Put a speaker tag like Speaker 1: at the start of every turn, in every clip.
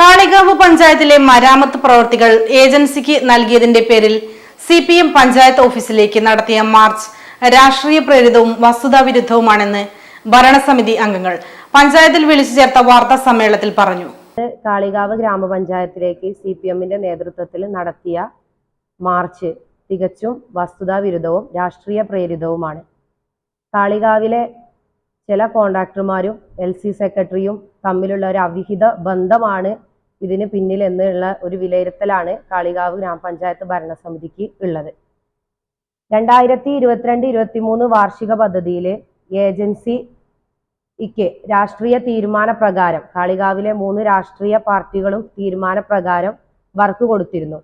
Speaker 1: കാളികാവ് പഞ്ചായത്തിലെ മരാമത്ത് പ്രവർത്തികൾ ഏജൻസിക്ക് നൽകിയതിന്റെ പേരിൽ സി പി എം പഞ്ചായത്ത് ഓഫീസിലേക്ക് നടത്തിയ മാർച്ച് രാഷ്ട്രീയ പ്രേരിതവും വസ്തുതാവിരുദ്ധവുമാണെന്ന് ഭരണസമിതി അംഗങ്ങൾ പഞ്ചായത്തിൽ വിളിച്ചു ചേർത്ത വാർത്താ സമ്മേളനത്തിൽ പറഞ്ഞു.
Speaker 2: കാളികാവ് ഗ്രാമപഞ്ചായത്തിലേക്ക് സി പി എമ്മിന്റെ നേതൃത്വത്തിൽ നടത്തിയ മാർച്ച് തികച്ചും വസ്തുതാവിരുദ്ധവും രാഷ്ട്രീയ പ്രേരിതവുമാണ്. കാളികാവിലെ ചില കോൺട്രാക്ടർമാരും എൽ സി സെക്രട്ടറിയും തമ്മിലുള്ള ഒരു അവിഹിത ബന്ധമാണ് ഇതിന് പിന്നിൽ എന്നുള്ള ഒരു വിലയിരുത്തലാണ് കാളികാവ് ഗ്രാമപഞ്ചായത്ത് ഭരണസമിതിക്ക് ഉള്ളത്. രണ്ടായിരത്തി ഇരുപത്തിരണ്ട് ഇരുപത്തി മൂന്ന് വാർഷിക പദ്ധതിയിൽ ഏജൻസി ഇക്ക് രാഷ്ട്രീയ തീരുമാന പ്രകാരം കാളികാവിലെ മൂന്ന് രാഷ്ട്രീയ പാർട്ടികളും തീരുമാന പ്രകാരം വർക്ക് കൊടുത്തിരുന്നു.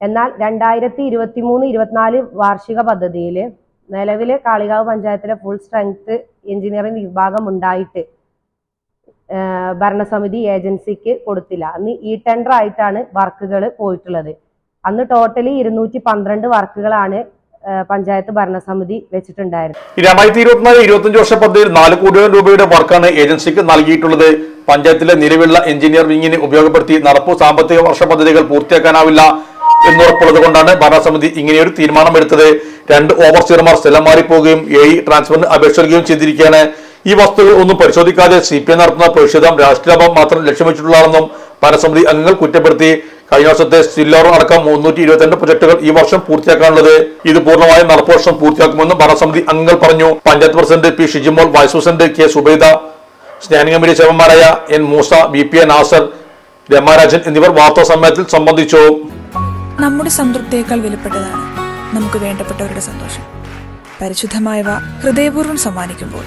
Speaker 2: എന്നാൽ രണ്ടായിരത്തി ഇരുപത്തി മൂന്ന് ഇരുപത്തിനാല് വാർഷിക പദ്ധതിയിൽ നിലവിലെ കാളികാവ് പഞ്ചായത്തിലെ ഫുൾ സ്ട്രെങ്ത് എഞ്ചിനീയറിംഗ് വിഭാഗം ഉണ്ടായിട്ട് ഭരണസമിതി ഏജൻസിക്ക് കൊടുത്തില്ല. അന്ന് ഈ ടെൻഡർ ആയിട്ടാണ് വർക്കുകൾ പോയിട്ടുള്ളത്. അന്ന് ടോട്ടലി ഇരുന്നൂറ്റി പന്ത്രണ്ട് വർക്കുകളാണ് പഞ്ചായത്ത് ഭരണസമിതി വെച്ചിട്ടുണ്ടായിരുന്നത്.
Speaker 3: രണ്ടായിരത്തി ഇരുപത്തിനാല് ഇരുപത്തിയഞ്ച് വർഷ പദ്ധതിയിൽ നാല് കോടിയോളം രൂപയുടെ വർക്കാണ് ഏജൻസിക്ക് നൽകിയിട്ടുള്ളത്. പഞ്ചായത്തിലെ നിലവിലുള്ള എഞ്ചിനീയർ വിങ്ങിനെ ഉപയോഗപ്പെടുത്തി നടപ്പു സാമ്പത്തിക വർഷ പദ്ധതികൾ പൂർത്തിയാക്കാനാവില്ല എന്നുറപ്പുള്ളത് കൊണ്ടാണ് ഭരണസമിതി ഇങ്ങനെയൊരു തീരുമാനമെടുത്തത്. രണ്ട് ഓവർസീർമാർ സ്ഥലം മാറിപ്പോവുകയും എ ഇ ട്രാൻസ്ഫറിന് അപേക്ഷിക്കുകയും ചെയ്തിരിക്കുകയാണ്. ഈ വസ്തുക്കൾ ഒന്നും പരിശോധിക്കാതെ സി പി എം നടത്തുന്ന പ്രതിഷേധം രാഷ്ട്രീയലാഭം മാത്രം ലക്ഷ്യം വെച്ചിട്ടുള്ളതാണെന്നും പരസമിതി അംഗങ്ങൾ കുറ്റപ്പെടുത്തി. കഴിഞ്ഞ വർഷത്തെ സില്ലോർ അടക്കം മുന്നൂറ്റി ഇരുപത്തിരണ്ട് പ്രൊജക്ടുകൾ ഈ വർഷം പൂർത്തിയാക്കാനുള്ളത്. ഇത് പൂർണമായും നടപ്പുവർഷം പൂർത്തിയാക്കുമെന്നും പൂർത്തിയാക്കുമെന്ന് ഭരണസമിതി അംഗങ്ങൾ പറഞ്ഞു. Panchayat president P Shijimol vice president K Subaida standing committee ചെയർമാൻമാരായ N Moosa B P A Nasar Ramarajan എന്നിവർ വാർത്താ സമ്മേളനത്തിൽ സംബന്ധിച്ചു.
Speaker 4: നമ്മുടെ സംതൃപ്തിയേക്കാൾ വിലപ്പെട്ടതാണ് നമുക്ക് വേണ്ടപ്പെട്ടവരുടെ സന്തോഷം. പരിശുദ്ധമായവ ഹൃദയപൂർവം സമ്മാനിക്കുമ്പോൾ